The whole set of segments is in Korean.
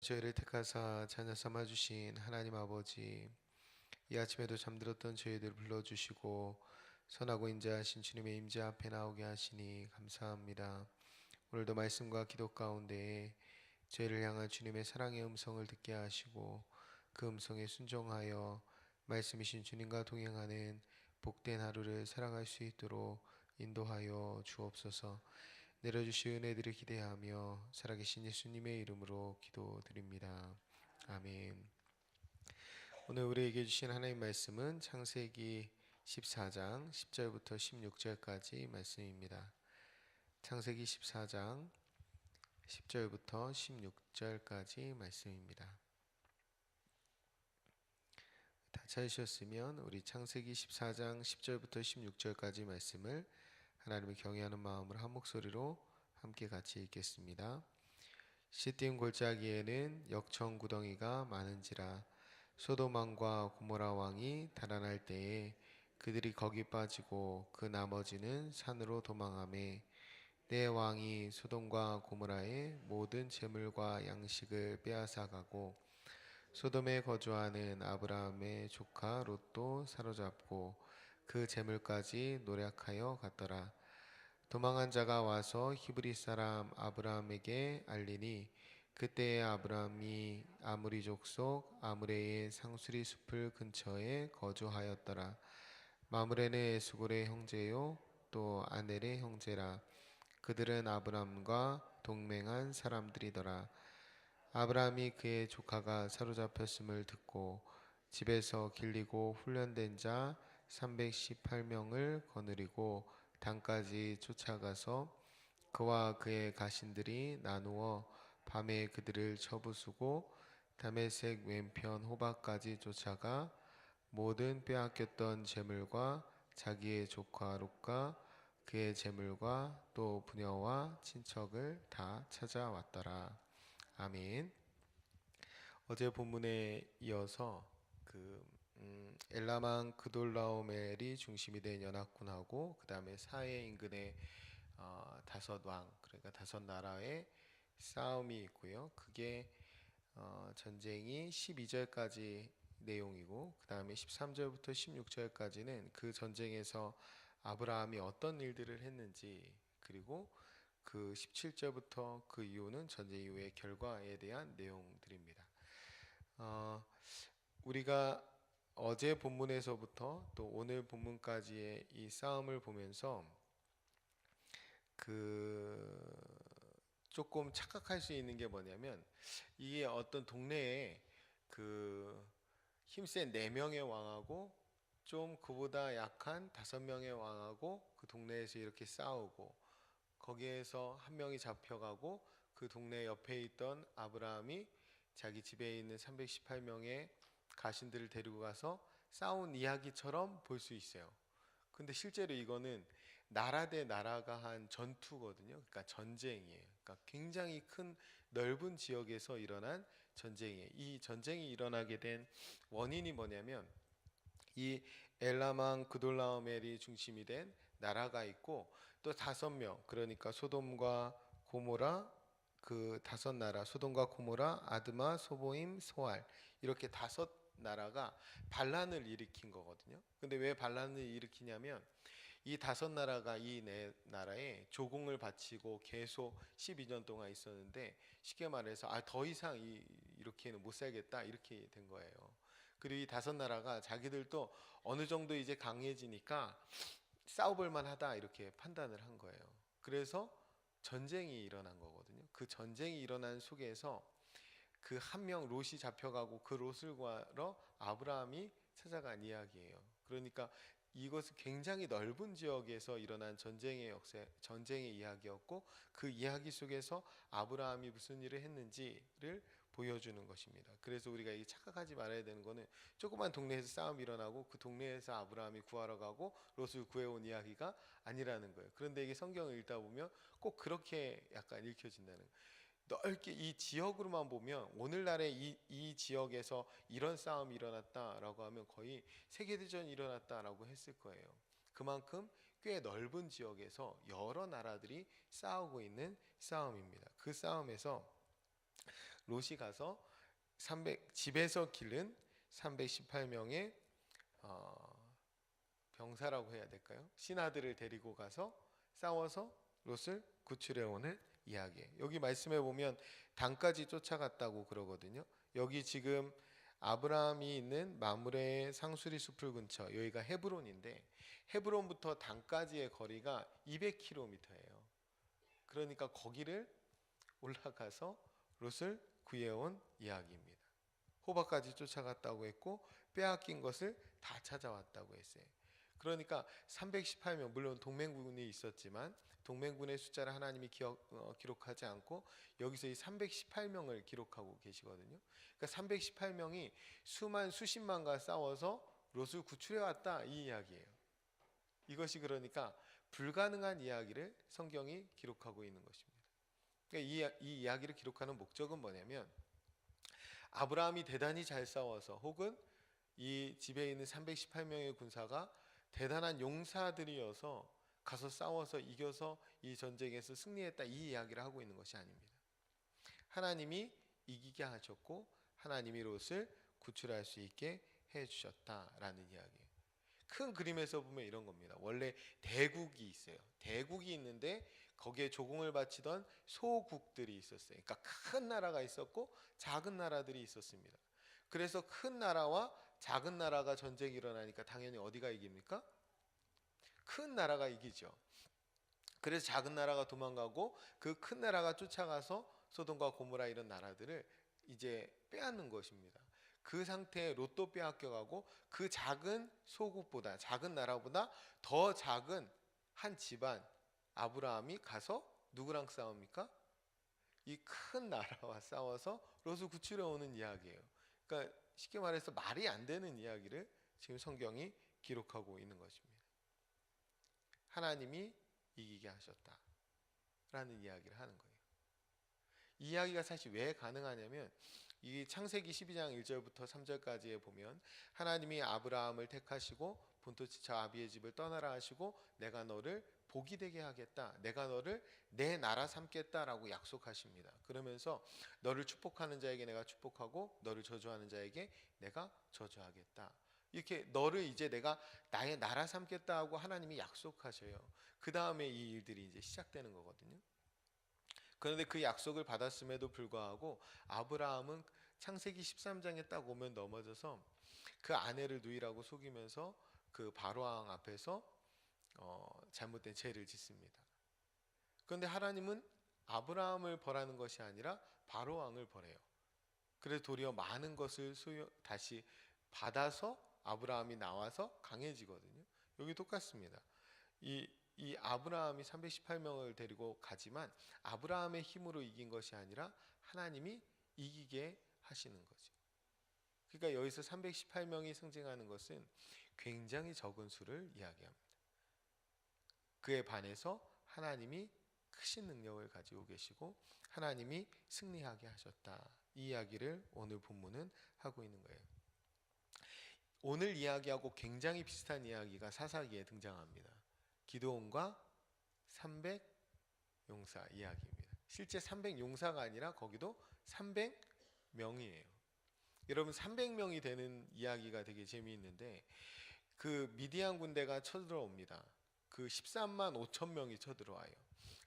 저희를 택하사 자녀 삼아 주신 하나님 아버지 이 아침에도 잠들었던 저희들을 불러 주시고 선하고 인자하신 주님의 임재 앞에 나오게 하시니 감사합니다. 오늘도 말씀과 기도 가운데 저희를 향한 주님의 사랑의 음성을 듣게 하시고 그 음성에 순종하여 말씀이신 주님과 동행하는 복된 하루를 살아갈 수 있도록 인도하여 주옵소서. 내려주실 은혜들을 기대하며 살아계신 예수님의 이름으로 기도드립니다. 아멘. 오늘 우리에게 주신 하나님 말씀은 창세기 14장 10절부터 16절까지 말씀입니다. 창세기 14장 10절부터 16절까지 말씀입니다. 다 찾으셨으면 우리 창세기 14장 10절부터 16절까지 말씀을 하나님을 경외하는 마음으로 한 목소리로 함께 같이 읽겠습니다. 시띠임 골짜기에는 역청 구덩이가 많은지라 소돔 왕과 고모라 왕이 달아날 때에 그들이 거기 빠지고 그 나머지는 산으로 도망하매 내 왕이 소돔과 고모라의 모든 재물과 양식을 빼앗아가고 소돔에 거주하는 아브라함의 조카 롯도 사로잡고 그 재물까지 노력하여 갔더라. 도망한 자가 와서 히브리 사람 아브라함에게 알리니 그때에 아브라함이 아무리 족속 아므레의 상수리 숲을 근처에 거주하였더라. 마므레는 에스골의 형제요 또 아넬의 형제라. 그들은 아브라함과 동맹한 사람들이더라. 아브라함이 그의 조카가 사로잡혔음을 듣고 집에서 길리고 훈련된 자 318명을 거느리고 단까지 쫓아가서 그와 그의 가신들이 나누어 밤에 그들을 쳐부수고 다메색 왼편 호박까지 쫓아가 모든 빼앗겼던 재물과 자기의 조카 롯과 그의 재물과 또 부녀와 친척을 다 찾아왔더라. 아멘. 어제 본문에 이어서 그 음, 엘라만 그돌라오멜이 중심이 된 연합군하고 그 다음에 사해 인근의 어, 다섯 왕 그러니까 다섯 나라의 싸움이 있고요. 그게 어, 전쟁이 12절까지 내용이고 그 다음에 13절부터 16절까지는 그 전쟁에서 아브라함이 어떤 일들을 했는지 그리고 그 17절부터 그 이후는 전쟁 이후의 결과에 대한 내용들입니다. 어, 우리가 어제 본문에서부터 또 오늘 본문까지의 이 싸움을 보면서 그 조금 착각할 수 있는 게 뭐냐면 이게 어떤 동네에 그 힘센 네 명의 왕하고 좀 그보다 약한 다섯 명의 왕하고 그 동네에서 이렇게 싸우고 거기에서 한 명이 잡혀가고 그 동네 옆에 있던 아브라함이 자기 집에 있는 318명의 가신들을 데리고 가서 싸운 이야기처럼 볼 수 있어요. 근데 실제로 이거는 나라 대 나라가 한 전투거든요. 그러니까 전쟁이에요. 그러니까 굉장히 큰 넓은 지역에서 일어난 전쟁이에요. 이 전쟁이 일어나게 된 원인이 뭐냐면 이 엘라망 그돌라오멜이 중심이 된 나라가 있고 또 다섯 명 그러니까 소돔과 고모라 그 다섯 나라 소돔과 고모라 아드마 소보임 소알 이렇게 다섯 나라가 반란을 일으킨 거거든요. 근데 왜 반란을 일으키냐면 이 다섯 나라가 이 네 나라에 조공을 바치고 계속 12년 동안 있었는데 쉽게 말해서 아 더 이상 이, 이렇게는 못 살겠다 이렇게 된 거예요. 그리고 이 다섯 나라가 자기들도 어느 정도 이제 강해지니까 싸워볼 만하다 이렇게 판단을 한 거예요. 그래서 전쟁이 일어난 거거든요. 그 전쟁이 일어난 속에서 그 한 명 롯이 잡혀가고 그 롯을 구하러 아브라함이 찾아간 이야기예요. 그러니까 이것은 굉장히 넓은 지역에서 일어난 전쟁의 역사, 전쟁의 이야기였고 그 이야기 속에서 아브라함이 무슨 일을 했는지를 보여주는 것입니다. 그래서 우리가 이 착각하지 말아야 되는 거는 조그만 동네에서 싸움이 일어나고 그 동네에서 아브라함이 구하러 가고 롯을 구해온 이야기가 아니라는 거예요. 그런데 이게 성경을 읽다 보면 꼭 그렇게 약간 읽혀진다는 거예요. 넓게 이 지역으로만 보면 오늘날의 이, 이 지역에서 이런 싸움이 일어났다라고 하면 거의 세계대전이 일어났다라고 했을 거예요. 그만큼 꽤 넓은 지역에서 여러 나라들이 싸우고 있는 싸움입니다. 그 싸움에서 롯이 가서 300 집에서 기른 318명의 어, 병사라고 해야 될까요? 신하들을 데리고 가서 싸워서 롯을 구출해 오는 이야기예요. 여기 말씀해 보면 단까지 쫓아갔다고 그러거든요. 여기 지금 아브라함이 있는 마므레의 상수리 숲을 근처 여기가 헤브론인데 헤브론부터 단까지의 거리가 200km예요. 그러니까 거기를 올라가서 롯을 구해온 이야기입니다. 호박까지 쫓아갔다고 했고 빼앗긴 것을 다 찾아왔다고 했어요. 그러니까 318명 물론 동맹군이 있었지만 동맹군의 숫자를 하나님이 기억, 어, 기록하지 않고 여기서 이 318명을 기록하고 계시거든요. 그러니까 318명이 수만 수십만과 싸워서 롯을 구출해 왔다 이 이야기예요. 이것이 그러니까 불가능한 이야기를 성경이 기록하고 있는 것입니다. 그러니까 이, 이 이야기를 기록하는 목적은 뭐냐면 아브라함이 대단히 잘 싸워서 혹은 이 집에 있는 318명의 군사가 대단한 용사들이어서 가서 싸워서 이겨서 이 전쟁에서 승리했다 이 이야기를 하고 있는 것이 아닙니다. 하나님이 이기게 하셨고 하나님이 롯을 구출할 수 있게 해 주셨다라는 이야기예요. 큰 그림에서 보면 이런 겁니다. 원래 대국이 있어요. 대국이 있는데 거기에 조공을 바치던 소국들이 있었어요. 그러니까 큰 나라가 있었고 작은 나라들이 있었습니다. 그래서 큰 나라와 작은 나라가 전쟁이 일어나니까 당연히 어디가 이깁니까? 큰 나라가 이기죠. 그래서 작은 나라가 도망가고 그 큰 나라가 쫓아가서 소돔과 고모라 이런 나라들을 이제 빼앗는 것입니다. 그 상태에 롯도 빼앗겨가고 그 작은 소국보다 작은 나라보다 더 작은 한 집안 아브라함이 가서 누구랑 싸웁니까? 이 큰 나라와 싸워서 롯을 구출해 오는 이야기예요. 그러니까 쉽게 말해서 말이 안 되는 이야기를 지금 성경이 기록하고 있는 것입니다. 하나님이 이기게 하셨다 라는 이야기를 하는 거예요. 이 이야기가 사실 왜 가능하냐면 이 창세기 12장 1절부터 3절까지에 보면 하나님이 아브라함을 택하시고 본토지 저 아비의 집을 떠나라 하시고 내가 너를 복이 되게 하겠다. 내가 너를 내 나라 삼겠다라고 약속하십니다. 그러면서 너를 축복하는 자에게 내가 축복하고 너를 저주하는 자에게 내가 저주하겠다. 이렇게 너를 이제 내가 나의 나라 삼겠다 하고 하나님이 약속하셔요. 그 다음에 이 일들이 이제 시작되는 거거든요. 그런데 그 약속을 받았음에도 불구하고 아브라함은 창세기 13장에 딱 오면 넘어져서 그 아내를 누이라고 속이면서 그 바로왕 앞에서 어, 잘못된 죄를 짓습니다. 그런데 하나님은 아브라함을 벌하는 것이 아니라 바로 왕을 벌해요. 그래서 도리어 많은 것을 소유 다시 받아서 아브라함이 나와서 강해지거든요. 여기 똑같습니다. 이, 이 아브라함이 318명을 데리고 가지만 아브라함의 힘으로 이긴 것이 아니라 하나님이 이기게 하시는 거죠. 그러니까 여기서 318명이 승쟁하는 것은 굉장히 적은 수를 이야기합니다. 그에 반해서 하나님이 크신 능력을 가지고 계시고 하나님이 승리하게 하셨다. 이 이야기를 오늘 본문은 하고 있는 거예요. 오늘 이야기하고 굉장히 비슷한 이야기가 사사기에 등장합니다. 기도원과 300 용사 이야기입니다. 실제 300 용사가 아니라 거기도 300명이에요. 여러분 300명이 되는 이야기가 되게 재미있는데 그 미디안 군대가 쳐들어옵니다. 그 13만 5천 명이 쳐들어와요.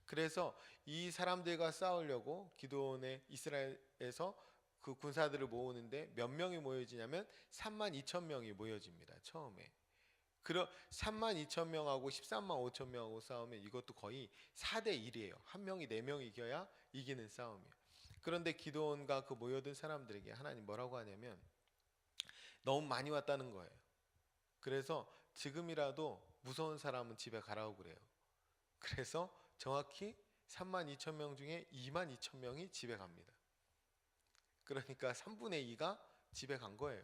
그래서 이 사람들과 싸우려고 기도원의 이스라엘에서 그 군사들을 모으는데 몇 명이 모여지냐면 3만 2천 명이 모여집니다. 처음에. 그럼 3만 2천 명하고 13만 5천 명하고 싸우면 이것도 거의 4대 1이에요. 한 명이 네명 이겨야 이기는 싸움이에요. 그런데 기도원과 그 모여든 사람들에게 하나님 뭐라고 하냐면 너무 많이 왔다는 거예요. 그래서 지금이라도 무서운 사람은 집에 가라고 그래요. 그래서 정확히 3만 2천 명 중에 2만 2천 명이 집에 갑니다. 그러니까 3분의 2가 집에 간 거예요.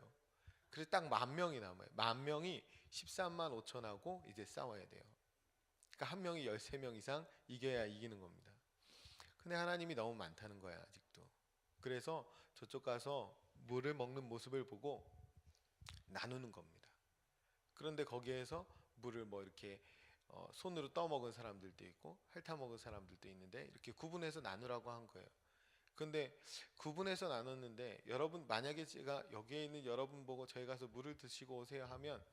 그래서 딱 만 명이 남아요. 만 명이 13만 5천하고 이제 싸워야 돼요. 그러니까 한 명이 13명 이상 이겨야 이기는 겁니다. 근데 하나님이 너무 많다는 거야, 아직도. 그래서 저쪽 가서 물을 먹는 모습을 보고 나누는 겁니다. 그런데 거기에서 물을 뭐 이렇게 어, 손으로 떠먹은 사람들도 있고 핥아먹은 사람들도 있는데 이렇게 구분해서 나누라고 한 거예요. 근데 구분해서 나눴는데 여러분 만약에 제가 여기에 있는 여러분 보고 저희 가서 물을 드시고 오세요 하면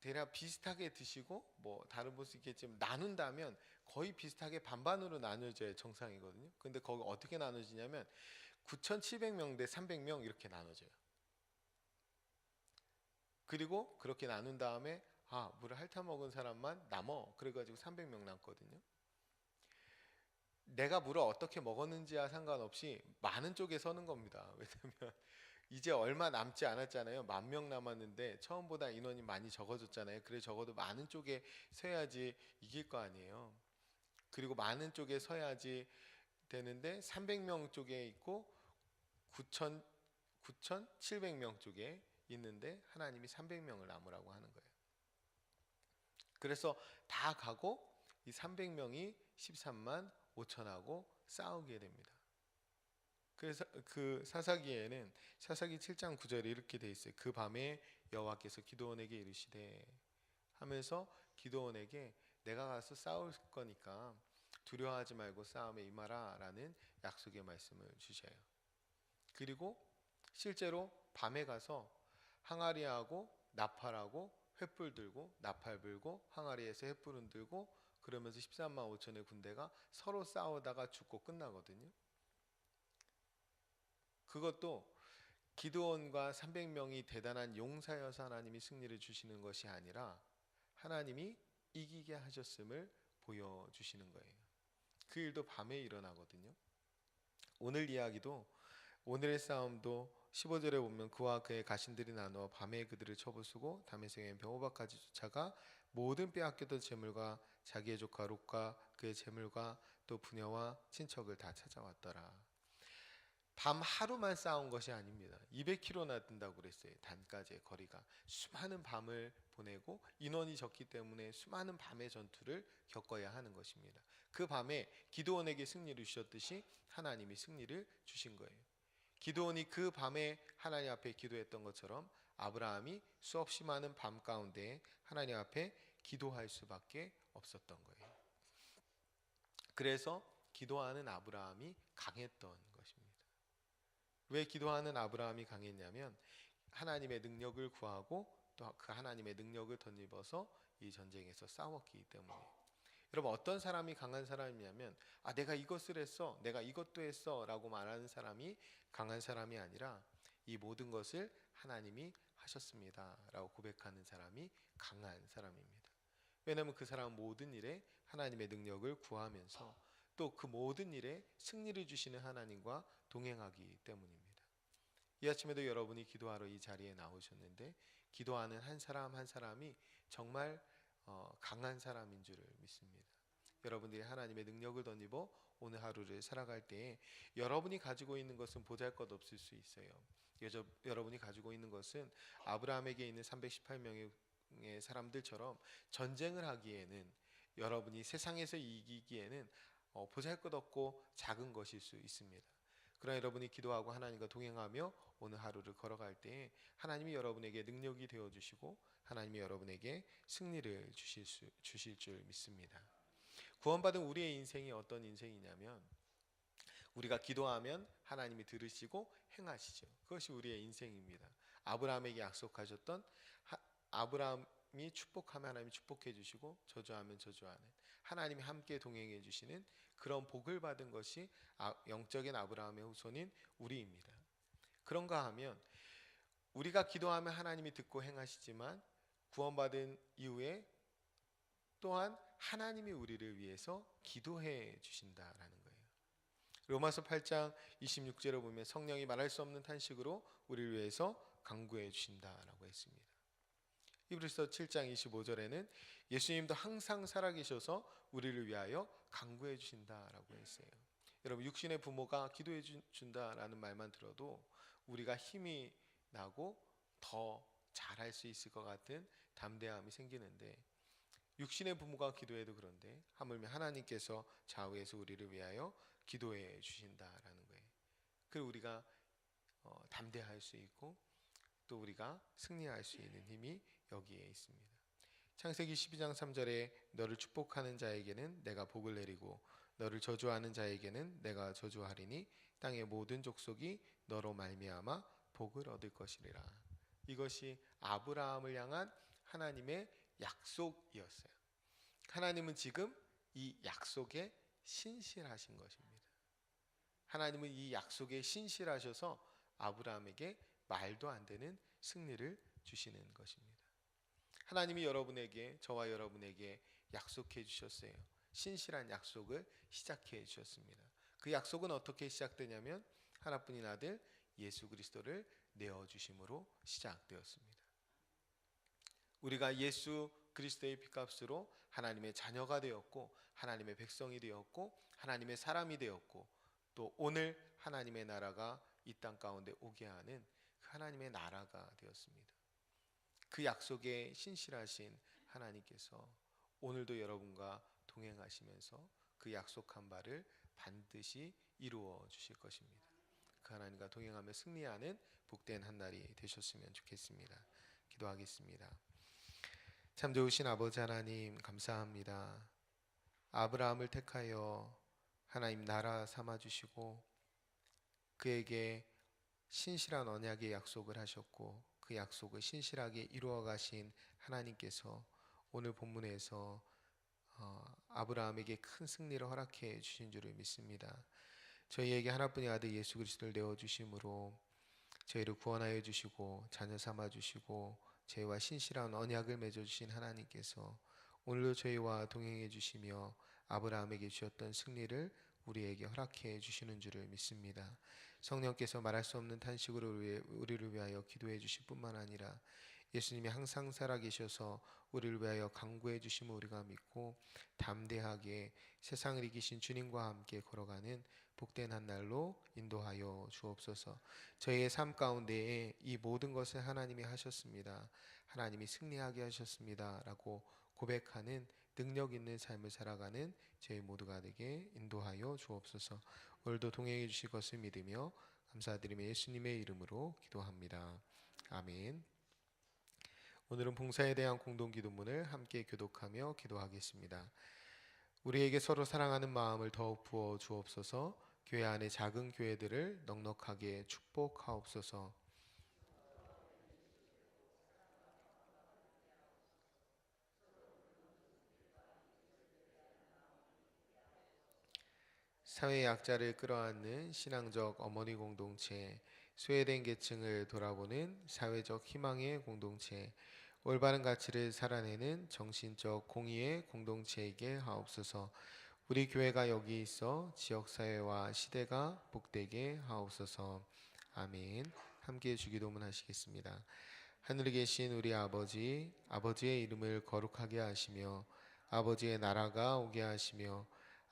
대략 비슷하게 드시고 뭐 다른 볼수 있겠지만 나눈다면 거의 비슷하게 반반으로 나눠져야 정상이거든요. 근데 거기 어떻게 나눠지냐면 9,700명 대 300명 이렇게 나눠져요. 그리고 그렇게 나눈 다음에 아 물을 핥아 먹은 사람만 남어 그래가지고 300명 남거든요. 내가 물을 어떻게 먹었는지와 상관없이 많은 쪽에 서는 겁니다. 왜냐면 이제 얼마 남지 않았잖아요. 만 명 남았는데 처음보다 인원이 많이 적어졌잖아요. 그래 적어도 많은 쪽에 서야지 이길 거 아니에요. 그리고 많은 쪽에 서야지 되는데 300명 쪽에 있고 9천 9,700명 쪽에 있는데 하나님이 300명을 남으라고 하는 거예요. 그래서 다 가고 이 300명이 13만 5천하고 싸우게 됩니다. 그래서 그 사사기에는 사사기 7장 9절에 이렇게 돼 있어요. 그 밤에 여호와께서 기도원에게 이르시되 하면서 기도원에게 내가 가서 싸울 거니까 두려워하지 말고 싸움에 임하라라는 약속의 말씀을 주셔요. 그리고 실제로 밤에 가서 항아리하고 나팔하고 횃불 들고 나팔 불고 항아리에서 횃불은 들고 그러면서 13만 5천의 군대가 서로 싸우다가 죽고 끝나거든요. 그것도 기드온과 300명이 대단한 용사여서 하나님이 승리를 주시는 것이 아니라 하나님이 이기게 하셨음을 보여주시는 거예요. 그 일도 밤에 일어나거든요. 오늘 이야기도 오늘의 싸움도 15절에 보면 그와 그의 가신들이 나누어 밤에 그들을 쳐부수고 다메섹의 병호박까지 쫓아가 모든 빼앗겼던 재물과 자기의 조카 롯과 그의 재물과 또 부녀와 친척을 다 찾아왔더라. 밤 하루만 싸운 것이 아닙니다. 200km나 든다고 그랬어요. 단까지의 거리가 수많은 밤을 보내고 인원이 적기 때문에 수많은 밤의 전투를 겪어야 하는 것입니다. 그 밤에 기도원에게 승리를 주셨듯이 하나님이 승리를 주신 거예요. 기도원이 그 밤에 하나님 앞에 기도했던 것처럼 아브라함이 수없이 많은 밤 가운데 하나님 앞에 기도할 수밖에 없었던 거예요. 그래서 기도하는 아브라함이 강했던 것입니다. 왜 기도하는 아브라함이 강했냐면 하나님의 능력을 구하고 또 그 하나님의 능력을 덧입어서 이 전쟁에서 싸웠기 때문에 여러분 어떤 사람이 강한 사람이냐면 아 내가 이것을 했어 내가 이것도 했어라고 말하는 사람이 강한 사람이 아니라 이 모든 것을 하나님이 하셨습니다라고 고백하는 사람이 강한 사람입니다. 왜냐하면 그 사람은 모든 일에 하나님의 능력을 구하면서 또 그 모든 일에 승리를 주시는 하나님과 동행하기 때문입니다. 이 아침에도 여러분이 기도하러 이 자리에 나오셨는데 기도하는 한 사람 한 사람이 정말 어, 강한 사람인 줄을 믿습니다. 여러분들이 하나님의 능력을 덧입어 오늘 하루를 살아갈 때에 여러분이 가지고 있는 것은 보잘것없을 수 있어요. 여저, 여러분이 가지고 있는 것은 아브라함에게 있는 318명의 사람들처럼 전쟁을 하기에는 여러분이 세상에서 이기기에는 어, 보잘것없고 작은 것일 수 있습니다. 그러나 여러분이 기도하고 하나님과 동행하며 오늘 하루를 걸어갈 때 하나님이 여러분에게 능력이 되어 주시고 하나님이 여러분에게 승리를 주실 수, 주실 줄 믿습니다. 구원받은 우리의 인생이 어떤 인생이냐면 우리가 기도하면 하나님이 들으시고 행하시죠. 그것이 우리의 인생입니다. 아브라함에게 약속하셨던 하, 아브라함이 축복하면 하나님이 축복해 주시고 저주하면 저주하는 하나님이 함께 동행해 주시는 그런 복을 받은 것이 아, 영적인 아브라함의 후손인 우리입니다. 그런가 하면 우리가 기도하면 하나님이 듣고 행하시지만 구원받은 이후에 또한 하나님이 우리를 위해서 기도해 주신다라는 거예요. 로마서 8장 26절을 보면 성령이 말할 수 없는 탄식으로 우리를 위해서 강구해 주신다라고 했습니다. 히브리서 7장 25절에는 예수님도 항상 살아계셔서 우리를 위하여 강구해 주신다라고 했어요. 여러분 육신의 부모가 기도해 준다라는 말만 들어도 우리가 힘이 나고 더 잘할 수 있을 것 같은 담대함이 생기는데 육신의 부모가 기도해도 그런데 하물며 하나님께서 좌우에서 우리를 위하여 기도해 주신다라는 거예요. 그리고 우리가 어, 담대할 수 있고 또 우리가 승리할 수 있는 힘이 여기에 있습니다. 창세기 12장 3절에 너를 축복하는 자에게는 내가 복을 내리고 너를 저주하는 자에게는 내가 저주하리니 땅의 모든 족속이 너로 말미암아 복을 얻을 것이리라. 이것이 아브라함을 향한 하나님의 약속이었어요. 하나님은 지금 이 약속에 신실하신 것입니다. 하나님은 이 약속에 신실하셔서 아브라함에게 말도 안 되는 승리를 주시는 것입니다. 하나님이 여러분에게 저와 여러분에게 약속해 주셨어요. 신실한 약속을 시작해 주셨습니다. 그 약속은 어떻게 시작되냐면 하나뿐인 아들 예수 그리스도를 내어 주심으로 시작되었습니다. 우리가 예수 그리스도의 피값으로 하나님의 자녀가 되었고 하나님의 백성이 되었고 하나님의 사람이 되었고 또 오늘 하나님의 나라가 이 땅 가운데 오게 하는 그 하나님의 나라가 되었습니다. 그 약속에 신실하신 하나님께서 오늘도 여러분과 동행하시면서 그 약속한 바를 반드시 이루어 주실 것입니다. 그 하나님과 동행하며 승리하는 복된 한 날이 되셨으면 좋겠습니다. 기도하겠습니다. 참 좋으신 아버지 하나님 감사합니다. 아브라함을 택하여 하나님 나라 삼아 주시고 그에게 신실한 언약의 약속을 하셨고 그 약속을 신실하게 이루어 가신 하나님께서 오늘 본문에서 어, 아브라함에게 큰 승리를 허락해 주신 줄을 믿습니다. 저희에게 하나뿐인 아들 예수 그리스도를 내어 주심으로 저희를 구원하여 주시고 자녀 삼아 주시고 저희와 신실한 언약을 맺어 주신 하나님께서 오늘도 저희와 동행해 주시며 아브라함에게 주셨던 승리를 우리에게 허락해 주시는 줄을 믿습니다. 성령께서 말할 수 없는 탄식으로 우리를 위하여 기도해 주실 뿐만 아니라 예수님이 항상 살아계셔서 우리를 위하여 강구해 주심을 우리가 믿고 담대하게 세상을 이기신 주님과 함께 걸어가는 복된 한 날로 인도하여 주옵소서. 저희의 삶 가운데에 이 모든 것을 하나님이 하셨습니다. 하나님이 승리하게 하셨습니다라고 고백하는 능력 있는 삶을 살아가는 저희 모두가 되게 인도하여 주옵소서. 오늘도 동행해 주실 것을 믿으며 감사드리며 예수님의 이름으로 기도합니다. 아멘. 오늘은 봉사에 대한 공동 기도문을 함께 교독하며 기도하겠습니다. 우리에게 서로 사랑하는 마음을 더욱 부어 주옵소서. 교회 안의 작은 교회들을 넉넉하게 축복하옵소서. 사회 약자를 끌어안는 신앙적 어머니 공동체, 소외된 계층을 돌아보는 사회적 희망의 공동체, 올바른 가치를 살아내는 정신적 공의의 공동체에게 하옵소서. 우리 교회가 여기 있어 지역 사회와 시대가 복되게 하옵소서. 아멘. 함께 주기도문 하시겠습니다. 하늘에 계신 우리 아버지, 아버지의 이름을 거룩하게 하시며 아버지의 나라가 오게 하시며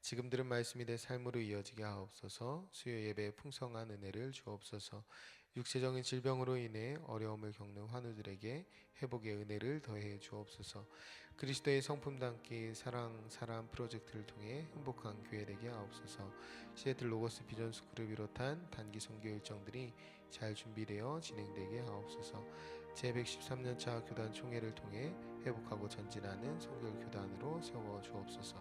지금 들은 말씀이 내 삶으로 이어지게 하옵소서. 수요 예배에 풍성한 은혜를 주옵소서. 육체적인 질병으로 인해 어려움을 겪는 환우들에게 회복의 은혜를 더해 주옵소서. 그리스도의 성품 담기 사랑 사람 프로젝트를 통해 행복한 교회 되게 하옵소서. 시애틀 로고스 비전스 그룹 비롯한 단기 선교 일정들이 잘 준비되어 진행되게 하옵소서. 제113년 차 교단 총회를 통해 회복하고 전진하는 성결 교단으로 세워 주옵소서.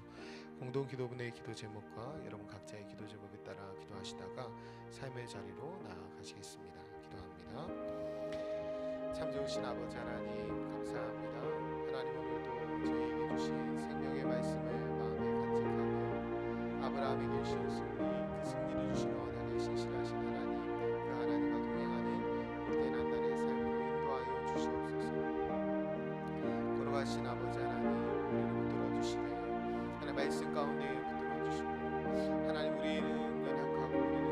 공동 기도분의 기도 제목과 여러분 각자의 기도 제목에 따라 기도하시다가 삶의 자리로 나아가시겠습니다. 기도합니다. 참 좋으신 아버지 하나님 감사합니다. 하나님 오늘도 저희에게 주신 생명의 말씀을 마음에 간직하며 아브라함에게 주신 승리